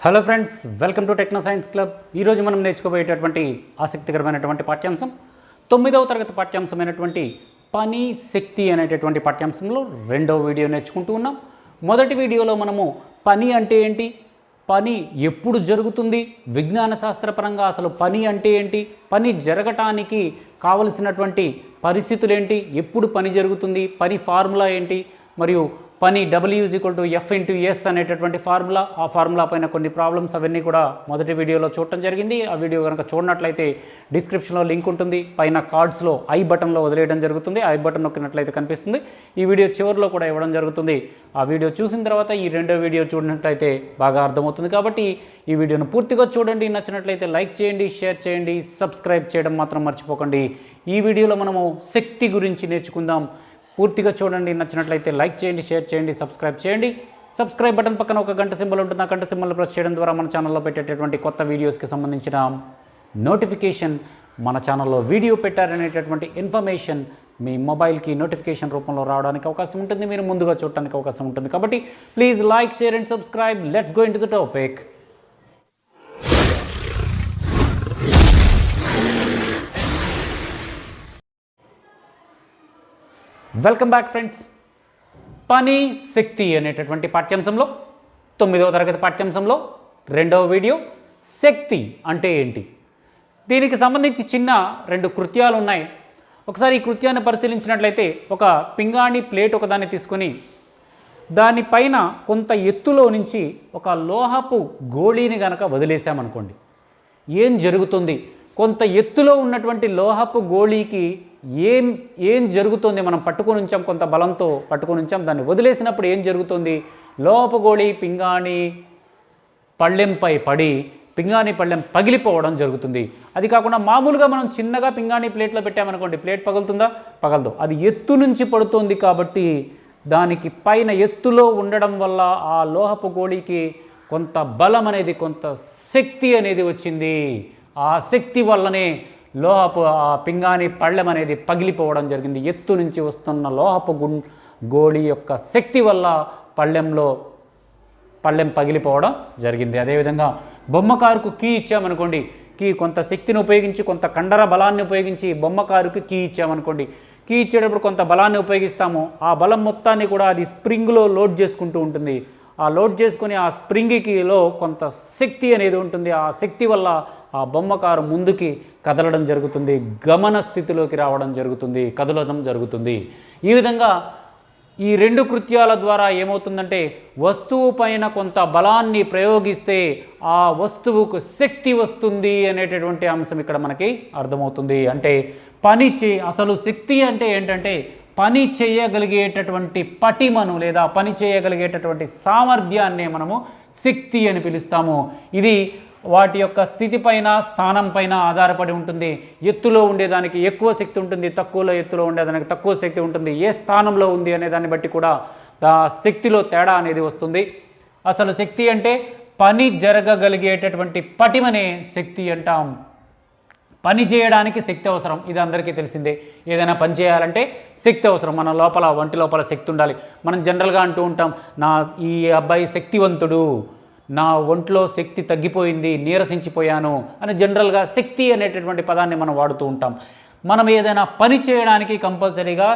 Hello friends welcome to techno science club ఈరోజు మనం నేర్చుకోబోయేటటువంటి ఆసక్తికరమైనటువంటి పాఠ్యాంశం తొమ్మిదవ తరగతి పాఠ్యాంశమైనటువంటి పని శక్తి అనేటటువంటి పాఠ్యాంశంలో రెండవ వీడియో నేర్చుకుంటూ ఉన్నాం. మొదటి వీడియోలో మనము పని అంటే ఏంటి పని ఎప్పుడు జరుగుతుంది విజ్ఞాన శాస్త్రపరంగా అసలు పని అంటే ఏంటి పని జరగటానికి కావలసినటువంటి పరిస్థితులు ఏంటి ఎప్పుడు పని జరుగుతుంది పని ఫార్ములా ఏంటి మరియు పని W equal to F into S అనేటటువంటి ఫార్ములా. ఆ ఫార్ములా పైన కొన్ని ప్రాబ్లమ్స్ అవన్నీ కూడా మొదటి వీడియోలో చూడటం జరిగింది. ఆ వీడియో కనుక చూడనట్లయితే డిస్క్రిప్షన్లో లింక్ ఉంటుంది. పైన కార్డ్స్లో ఐ బటన్లో వదిలేయడం జరుగుతుంది. ఐ బటన్ నొక్కినట్లయితే కనిపిస్తుంది. ఈ వీడియో చివరిలో కూడా ఇవ్వడం జరుగుతుంది. ఆ వీడియో చూసిన తర్వాత ఈ రెండో వీడియో చూడనట్లయితే బాగా అర్థమవుతుంది కాబట్టి ఈ వీడియోను పూర్తిగా చూడండి. నచ్చినట్లయితే లైక్ చేయండి షేర్ చేయండి సబ్స్క్రైబ్ చేయడం మాత్రం మర్చిపోకండి. ఈ వీడియోలో మనము శక్తి గురించి నేర్చుకుందాం. పూర్తిగా చూడండి నచ్చినట్లయితే లైక్ చేయండి షేర్ చేయండి సబ్స్క్రైబ్ చేయండి. సబ్స్క్రైబ్ బటన్ పక్కన ఒక గంట సింబల్ ఉంటుంది. ఆ గంట సింబల్ ప్రెస్ చేయడం ద్వారా మన ఛానల్లో పెట్టేటటువంటి కొత్త వీడియోస్కి సంబంధించిన నోటిఫికేషన్ మన ఛానల్లో వీడియో పెట్టారనేటటువంటి ఇన్ఫర్మేషన్ మీ మొబైల్కి నోటిఫికేషన్ రూపంలో రావడానికి అవకాశం ఉంటుంది. మీరు ముందుగా చూడడానికి అవకాశం ఉంటుంది. కాబట్టి please like share and subscribe. Let's go into the topic. Welcome back friends పని శక్తి అనేటటువంటి పాఠ్యాంశంలో తొమ్మిదవ తరగతి పాఠ్యాంశంలో రెండవ వీడియో శక్తి అంటే ఏంటి? దీనికి సంబంధించి చిన్న రెండు కృత్యాలు ఉన్నాయి. ఒకసారి ఈ కృత్యాన్ని పరిశీలించినట్లయితే ఒక పింగాణి ప్లేట్ ఒకదాన్ని తీసుకొని దానిపైన కొంత ఎత్తులో నుంచి ఒక లోహపు గోళీని గనక వదిలేసామనుకోండి ఏం జరుగుతుంది? కొంత ఎత్తులో ఉన్నటువంటి లోహపు గోళీకి ఏం ఏం జరుగుతుంది మనం పట్టుకొని ఉంచాం కొంత బలంతో పట్టుకొని ఉంచాం దాన్ని వదిలేసినప్పుడు ఏం జరుగుతుంది? లోపగోళి పింగాణి పళ్ళెంపై పడి పింగాణి పళ్ళెం పగిలిపోవడం జరుగుతుంది. అది కాకుండా మామూలుగా మనం చిన్నగా పింగాణి ప్లేట్లో పెట్టామనుకోండి ప్లేట్ పగులుతుందా? పగలదు. అది ఎత్తు నుంచి పడుతుంది కాబట్టి దానికి పైన ఎత్తులో ఉండడం వల్ల ఆ లోహపు గోళీకి కొంత బలం అనేది కొంత శక్తి అనేది వచ్చింది. ఆ శక్తి వల్లనే లోహపు ఆ పింగాణి పళ్ళెం అనేది పగిలిపోవడం జరిగింది. ఎత్తు నుంచి వస్తున్న లోహపు గు గోళీ యొక్క శక్తి వల్ల పళ్ళెంలో పళ్ళెం పగిలిపోవడం జరిగింది. అదేవిధంగా బొమ్మకారుకు కీ ఇచ్చామనుకోండి కీ కొంత శక్తిని ఉపయోగించి కొంత కండర బలాన్ని ఉపయోగించి బొమ్మకారుకు కీ ఇచ్చామనుకోండి కీ ఇచ్చేటప్పుడు కొంత బలాన్ని ఉపయోగిస్తాము. ఆ బలం మొత్తాన్ని కూడా అది స్ప్రింగ్లో లోడ్ చేసుకుంటూ ఉంటుంది. ఆ లోడ్ చేసుకుని ఆ స్ప్రింగ్కిలో కొంత శక్తి అనేది ఉంటుంది. ఆ శక్తి వల్ల ఆ బొమ్మకారు ముందుకి కదలడం జరుగుతుంది. గమన స్థితిలోకి రావడం జరుగుతుంది. కదలడం జరుగుతుంది. ఈ విధంగా ఈ రెండు కృత్యాల ద్వారా ఏమవుతుందంటే వస్తువు పైన కొంత బలాన్ని ప్రయోగిస్తే ఆ వస్తువుకు శక్తి వస్తుంది అనేటటువంటి అంశం ఇక్కడ మనకి అర్థమవుతుంది. అంటే పని అసలు శక్తి అంటే ఏంటంటే పని చేయగలిగేటటువంటి పటిమను లేదా పని చేయగలిగేటటువంటి సామర్థ్యాన్నే మనము శక్తి అని పిలుస్తాము. ఇది వాటి యొక్క స్థితి పైన స్థానం పైన ఆధారపడి ఉంటుంది. ఎత్తులో ఉండేదానికి ఎక్కువ శక్తి ఉంటుంది తక్కువలో ఎత్తులో ఉండేదానికి తక్కువ శక్తి ఉంటుంది. ఏ స్థానంలో ఉంది అనే దాన్ని బట్టి కూడా ఆ శక్తిలో తేడా అనేది వస్తుంది. అసలు శక్తి అంటే పని జరగగలిగేటటువంటి పటిమనే శక్తి అంటాం. పని చేయడానికి శక్తి అవసరం. ఇది అందరికీ తెలిసిందే. ఏదైనా పని చేయాలంటే శక్తి అవసరం. మన లోపల వంటి లోపల శక్తి ఉండాలి. మనం జనరల్గా అంటూ ఉంటాం నా ఈ అబ్బాయి శక్తివంతుడు నా ఒంట్లో శక్తి తగ్గిపోయింది నీరసించిపోయాను అని జనరల్గా శక్తి అనేటటువంటి పదాన్ని మనం వాడుతూ ఉంటాం. మనం ఏదైనా పని చేయడానికి కంపల్సరీగా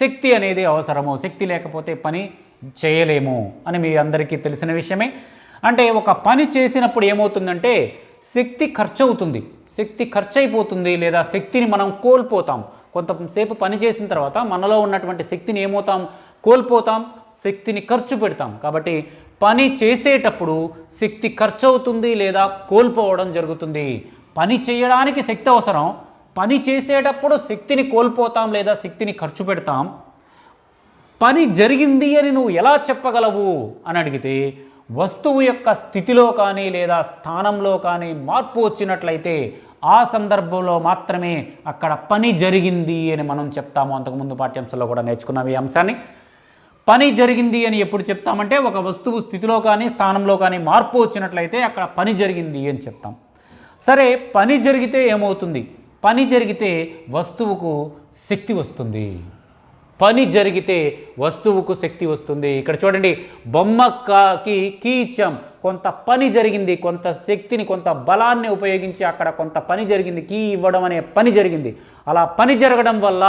శక్తి అనేది అవసరము. శక్తి లేకపోతే పని చేయలేము అని మీ అందరికీ తెలిసిన విషయమే. అంటే ఒక పని చేసినప్పుడు ఏమవుతుందంటే శక్తి ఖర్చు అవుతుంది శక్తి ఖర్చు అయిపోతుంది లేదా శక్తిని మనం కోల్పోతాం. కొంతసేపు పని చేసిన తర్వాత మనలో ఉన్నటువంటి శక్తిని ఏమవుతాం? కోల్పోతాం. శక్తిని ఖర్చు పెడతాం. కాబట్టి పని చేసేటప్పుడు శక్తి ఖర్చు అవుతుంది లేదా కోల్పోవడం జరుగుతుంది. పని చేయడానికి శక్తి అవసరం. పని చేసేటప్పుడు శక్తిని కోల్పోతాం లేదా శక్తిని ఖర్చు పెడతాం. పని జరిగింది అని నువ్వు ఎలా చెప్పగలవు? అని అడిగితే వస్తువు యొక్క స్థితిలో కానీ లేదా స్థానంలో కానీ మార్పు వచ్చినట్లయితే ఆ సందర్భంలో మాత్రమే అక్కడ పని జరిగింది అని మనం చెప్తాము. అంతకుముందు పాఠ్యాంశంలో కూడా నేర్చుకున్నాం ఈ అంశాన్ని. పని జరిగింది అని ఎప్పుడు చెప్తామంటే ఒక వస్తువు స్థితిలో కానీ స్థానంలో కానీ మార్పు వచ్చినట్లయితే అక్కడ పని జరిగింది అని చెప్తాం. సరే పని జరిగితే ఏమవుతుంది? పని జరిగితే వస్తువుకు శక్తి వస్తుంది. పని జరిగితే వస్తువుకు శక్తి వస్తుంది. ఇక్కడ చూడండి బొమ్మకి కీచం. కొంత పని జరిగింది కొంత శక్తిని కొంత బలాన్ని ఉపయోగించి అక్కడ కొంత పని జరిగింది కీ ఇవ్వడం అనే పని జరిగింది. అలా పని జరగడం వల్ల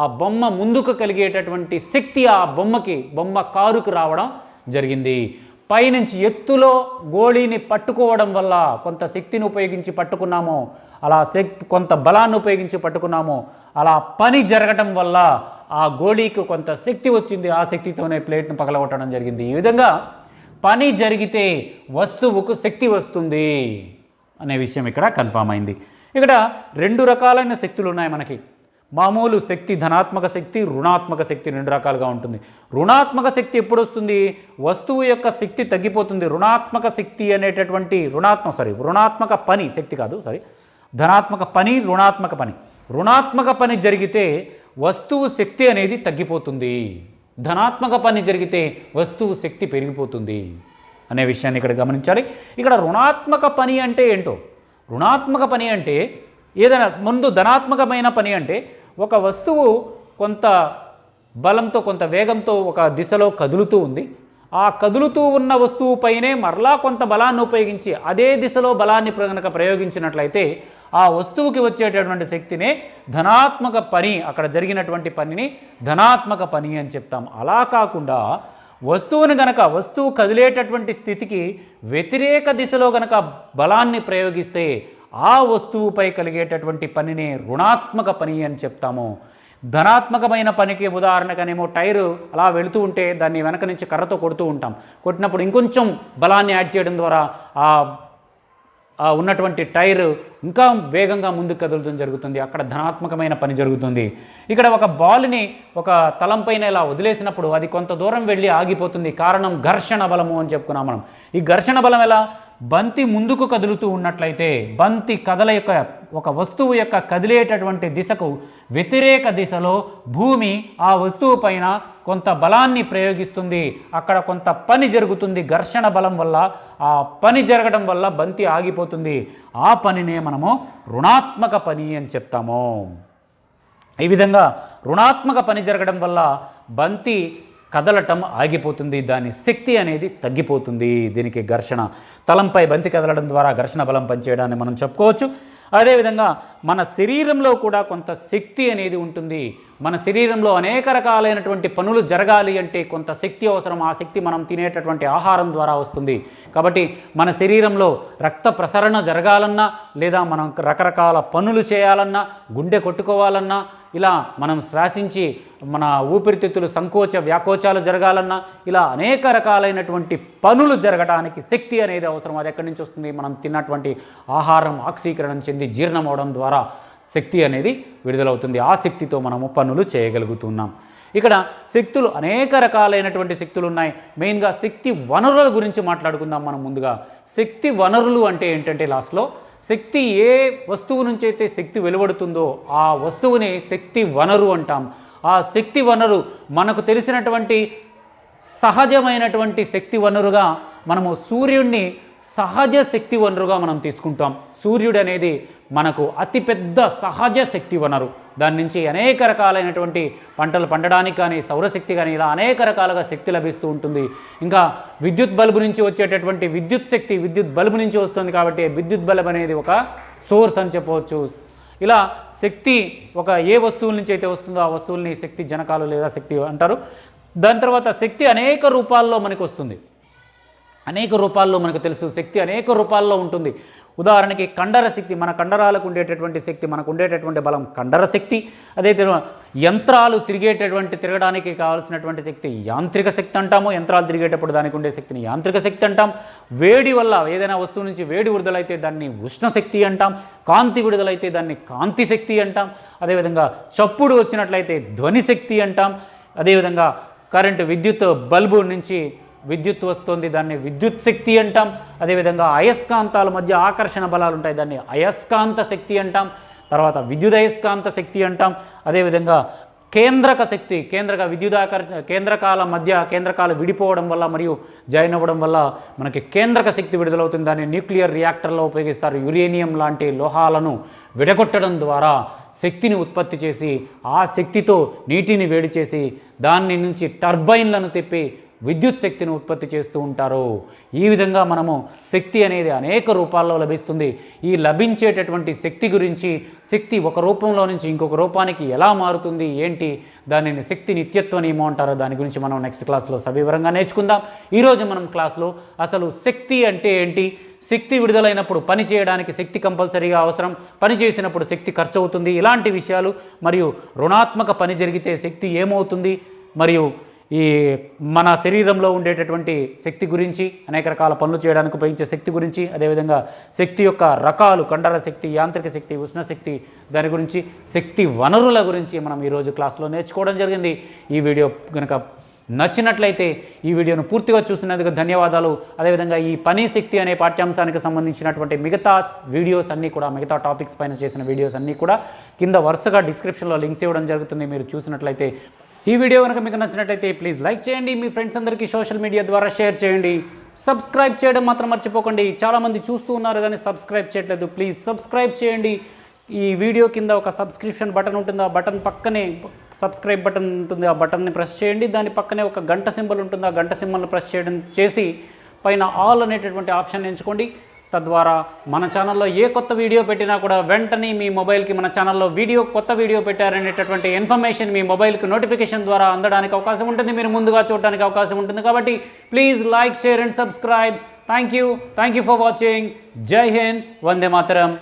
ఆ బొమ్మ ముందుకు కలిగేటటువంటి శక్తి ఆ బొమ్మకి బొమ్మ కారుకు రావడం జరిగింది. పైనుంచి ఎత్తులో గోళీని పట్టుకోవడం వల్ల కొంత శక్తిని ఉపయోగించి పట్టుకున్నాము అలా శక్తి కొంత బలాన్ని ఉపయోగించి పట్టుకున్నాము అలా పని జరగటం వల్ల ఆ గోళీకి కొంత శక్తి వచ్చింది. ఆ శక్తితోనే ప్లేట్ను పగలగొట్టడం జరిగింది. ఈ విధంగా పని జరిగితే వస్తువుకు శక్తి వస్తుంది అనే విషయం ఇక్కడ కన్ఫామ్ అయింది. ఇక్కడ రెండు రకాలైన శక్తులు ఉన్నాయి మనకి. మామూలు శక్తి ధనాత్మక శక్తి రుణాత్మక శక్తి రెండు రకాలుగా ఉంటుంది. రుణాత్మక శక్తి ఎప్పుడు వస్తుంది? వస్తువు యొక్క శక్తి తగ్గిపోతుంది. రుణాత్మక శక్తి అనేటటువంటి రుణాత్మక సారీ రుణాత్మక పని శక్తి కాదు సారీ ధనాత్మక పని రుణాత్మక పని. రుణాత్మక పని జరిగితే వస్తువు శక్తి అనేది తగ్గిపోతుంది. ధనాత్మక పని జరిగితే వస్తువు శక్తి పెరిగిపోతుంది అనే విషయాన్ని ఇక్కడ గమనించాలి. ఇక్కడ రుణాత్మక పని అంటే ఏంటో? రుణాత్మక పని అంటే ఏదైనా ముందు ధనాత్మకమైన పని అంటే ఒక వస్తువు కొంత బలంతో కొంత వేగంతో ఒక దిశలో కదులుతూ ఉంది. ఆ కదులుతూ ఉన్న వస్తువుపైనే మరలా కొంత బలాన్ని ఉపయోగించి అదే దిశలో బలాన్ని కనుక ప్రయోగించినట్లయితే ఆ వస్తువుకి వచ్చేటటువంటి శక్తినే ధనాత్మక పని అక్కడ జరిగినటువంటి పనిని ధనాత్మక పని అని చెప్తాం. అలా కాకుండా వస్తువుని గనక వస్తువు కదిలేటటువంటి స్థితికి వ్యతిరేక దిశలో గనక బలాన్ని ప్రయోగిస్తే ఆ వస్తువుపై కలిగేటటువంటి పనినే రుణాత్మక పని అని చెప్తాము. ధనాత్మకమైన పనికి ఉదాహరణకనేమో టైరు అలా వెళుతూ ఉంటే దాన్ని వెనక నుంచి కర్రతో కొడుతూ ఉంటాం. కొట్టినప్పుడు ఇంకొంచెం బలాన్ని యాడ్ చేయడం ద్వారా ఆ ఉన్నటువంటి టైర్ ఇంకా వేగంగా ముందుకు కదలడం జరుగుతుంది. అక్కడ ధనాత్మకమైన పని జరుగుతుంది. ఇక్కడ ఒక బాల్ని ఒక తలంపైన ఇలా వదిలేసినప్పుడు అది కొంత దూరం వెళ్ళి ఆగిపోతుంది. కారణం ఘర్షణ బలము అని చెప్పుకున్నాం మనం. ఈ ఘర్షణ బలం ఎలా? బంతి ముందుకు కదులుతూ ఉన్నట్లయితే బంతి కదల యొక్క ఒక వస్తువు యొక్క కదిలేటటువంటి దిశకు వ్యతిరేక దిశలో భూమి ఆ వస్తువు పైన కొంత బలాన్ని ప్రయోగిస్తుంది. అక్కడ కొంత పని జరుగుతుంది. ఘర్షణ బలం వల్ల ఆ పని జరగడం వల్ల బంతి ఆగిపోతుంది. ఆ పనినే మనము రుణాత్మక పని అని చెప్తాము. ఈ విధంగా రుణాత్మక పని జరగడం వల్ల బంతి కదలటం ఆగిపోతుంది. దాని శక్తి అనేది తగ్గిపోతుంది. దీనికి ఘర్షణ తలంపై బంతి కదలడం ద్వారా ఘర్షణ బలం పనిచేయడాన్ని మనం చెప్పుకోవచ్చు. అదేవిధంగా మన శరీరంలో కూడా కొంత శక్తి అనేది ఉంటుంది. మన శరీరంలో అనేక రకాలైనటువంటి పనులు జరగాలి అంటే కొంత శక్తి అవసరం. ఆ శక్తి మనం తినేటటువంటి ఆహారం ద్వారా వస్తుంది. కాబట్టి మన శరీరంలో రక్త ప్రసరణ జరగాలన్నా లేదా మనం రకరకాల పనులు చేయాలన్నా గుండె కొట్టుకోవాలన్నా ఇలా మనం శ్వాసించి మన ఊపిరితిత్తులు సంకోచ వ్యాకోచాలు జరగాలన్నా ఇలా అనేక రకాలైనటువంటి పనులు జరగడానికి శక్తి అనేది అవసరం. అది ఎక్కడి నుంచి వస్తుంది? మనం తిన్నటువంటి ఆహారం ఆక్సీకరణం చెంది జీర్ణం అవడం ద్వారా శక్తి అనేది విడుదలవుతుంది. ఆ శక్తితో మనము పనులు చేయగలుగుతున్నాం. ఇక్కడ శక్తులు అనేక రకాలైనటువంటి శక్తులు ఉన్నాయి మెయిన్గా శక్తి వనరుల గురించి మాట్లాడుకుందాం మనం ముందుగా. శక్తి వనరులు అంటే ఏంటంటే లాస్ట్లో శక్తి ఏ వస్తువు నుంచి అయితే శక్తి వెలువడుతుందో ఆ వస్తువుని శక్తి వనరు అంటాం. ఆ శక్తి వనరు మనకు తెలిసినటువంటి సహజమైనటువంటి శక్తి వనరుగా మనము సూర్యుణ్ణి సహజ శక్తి వనరుగా మనం తీసుకుంటాం. సూర్యుడు అనేది మనకు అతిపెద్ద సహజ శక్తి వనరు. దాని నుంచి అనేక రకాలైనటువంటి పంటలు పండడానికి కానీ సౌరశక్తి కానీ ఇలా అనేక రకాలుగా శక్తి లభిస్తూ ఉంటుంది. ఇంకా విద్యుత్ బల్బు నుంచి వచ్చేటటువంటి విద్యుత్ శక్తి విద్యుత్ బల్బు నుంచి వస్తుంది కాబట్టి విద్యుత్ బల్బ్ అనేది ఒక సోర్స్ అని చెప్పవచ్చు. ఇలా శక్తి ఒక ఏ వస్తువుల నుంచి అయితే వస్తుందో ఆ వస్తువుల్ని శక్తి జనకాలు లేదా శక్తి అంటారు. దాని తర్వాత శక్తి అనేక రూపాల్లో మనకు వస్తుంది. అనేక రూపాల్లో మనకు తెలుసు శక్తి అనేక రూపాల్లో ఉంటుంది. ఉదాహరణకి కండర శక్తి మన కండరాలకు ఉండేటటువంటి శక్తి మనకు ఉండేటటువంటి బలం కండర శక్తి అదైతే యంత్రాలు తిరిగేటటువంటి తిరగడానికి కావాల్సినటువంటి శక్తి యాంత్రిక శక్తి అంటాము. యంత్రాలు తిరిగేటప్పుడు దానికి ఉండే శక్తిని యాంత్రిక శక్తి అంటాం. వేడి వల్ల ఏదైనా వస్తువు నుంచి వేడి విడుదలైతే దాన్ని ఉష్ణ శక్తి అంటాం. కాంతి విడుదలైతే దాన్ని కాంతి శక్తి అంటాం. అదేవిధంగా చప్పుడు వచ్చినట్లయితే ధ్వని శక్తి అంటాం. అదేవిధంగా కరెంటు విద్యుత్ బల్బు నుంచి విద్యుత్ వస్తుంది దాన్ని విద్యుత్ శక్తి అంటాం. అదేవిధంగా అయస్కాంతాల మధ్య ఆకర్షణ బలాలు ఉంటాయి దాన్ని అయస్కాంత శక్తి అంటాం. తర్వాత విద్యుదయస్కాంత శక్తి అంటాం. అదేవిధంగా కేంద్రక శక్తి కేంద్రక విద్యుదాకర్ కేంద్రకాల మధ్య కేంద్రకాలు విడిపోవడం వల్ల మరియు జాయిన్ అవ్వడం వల్ల మనకి కేంద్రక శక్తి విడుదలవుతుంది. దాన్ని న్యూక్లియర్ రియాక్టర్లో ఉపయోగిస్తారు. యురేనియం లాంటి లోహాలను విడగొట్టడం ద్వారా శక్తిని ఉత్పత్తి చేసి ఆ శక్తితో నీటిని వేడి చేసి దాని నుంచి టర్బైన్లను తిప్పి విద్యుత్ శక్తిని ఉత్పత్తి చేస్తూ ఉంటారు. ఈ విధంగా మనము శక్తి అనేది అనేక రూపాల్లో లభిస్తుంది. ఈ లభించేటటువంటి శక్తి గురించి శక్తి ఒక రూపంలో నుంచి ఇంకొక రూపానికి ఎలా మారుతుంది ఏంటి దానిని శక్తి నిత్యత్వ నియమం అంటారో దాని గురించి మనం నెక్స్ట్ క్లాస్లో సవివరంగా నేర్చుకుందాం. ఈరోజు మనం క్లాస్లో అసలు శక్తి అంటే ఏంటి? శక్తి విడుదలైనప్పుడు పని చేయడానికి శక్తి కంపల్సరీగా అవసరం పని చేసినప్పుడు శక్తి ఖర్చు అవుతుంది ఇలాంటి విషయాలు మరియు రుణాత్మక పని జరిగితే శక్తి ఏమవుతుంది? మరియు ఈ మన శరీరంలో ఉండేటటువంటి శక్తి గురించి అనేక రకాల పనులు చేయడానికి ఉపయోగించే శక్తి గురించి అదేవిధంగా శక్తి యొక్క రకాలు కండర శక్తి యాంత్రిక శక్తి ఉష్ణ శక్తి దాని గురించి శక్తి వనరుల గురించి మనం ఈరోజు క్లాస్లో నేర్చుకోవడం జరిగింది. ఈ వీడియో కనుక నచ్చినట్లయితే ఈ వీడియోను పూర్తిగా చూస్తున్నందుకు ధన్యవాదాలు. అదేవిధంగా ఈ పని శక్తి అనే పాఠ్యాంశానికి సంబంధించినటువంటి మిగతా వీడియోస్ అన్నీ కూడా మిగతా టాపిక్స్ పైన చేసిన వీడియోస్ అన్నీ కూడా కింద వరుసగా డిస్క్రిప్షన్లో లింక్స్ ఇవ్వడం జరుగుతుంది. మీరు చూసినట్లయితే ఈ వీడియో కనుక మీకు నచ్చినట్లయితే ప్లీజ్ లైక్ చేయండి. మీ ఫ్రెండ్స్ అందరికీ సోషల్ మీడియా ద్వారా షేర్ చేయండి. సబ్స్క్రైబ్ చేయడం మాత్రం మర్చిపోకండి. చాలామంది చూస్తూ ఉన్నారు కానీ సబ్స్క్రైబ్ చేయట్లేదు. ప్లీజ్ సబ్స్క్రైబ్ చేయండి. ఈ వీడియో కింద ఒక సబ్స్క్రిప్షన్ బటన్ ఉంటుంది. ఆ బటన్ పక్కనే సబ్స్క్రైబ్ బటన్ ఉంటుంది. ఆ బటన్ని ప్రెస్ చేయండి. దాని పక్కనే ఒక గంట సింబల్ ఉంటుంది. ఆ గంట సింబల్ని ప్రెస్ చేయడం చేసి పైన ఆల్ అనేటటువంటి ఆప్షన్ ఎంచుకోండి. తద్వారా మన ఛానల్లో ఏ కొత్త వీడియో పెట్టినా కూడా వెంటనే మీ మొబైల్కి మన ఛానల్లో వీడియో కొత్త వీడియో పెట్టారనేటటువంటి ఇన్ఫర్మేషన్ మీ మొబైల్కి నోటిఫికేషన్ ద్వారా అందడానికి అవకాశం ఉంటుంది. మీరు ముందుగా చూడడానికి అవకాశం ఉంటుంది. కాబట్టి please like share and subscribe thank you thank you for watching జై హింద్ వందే మాతరం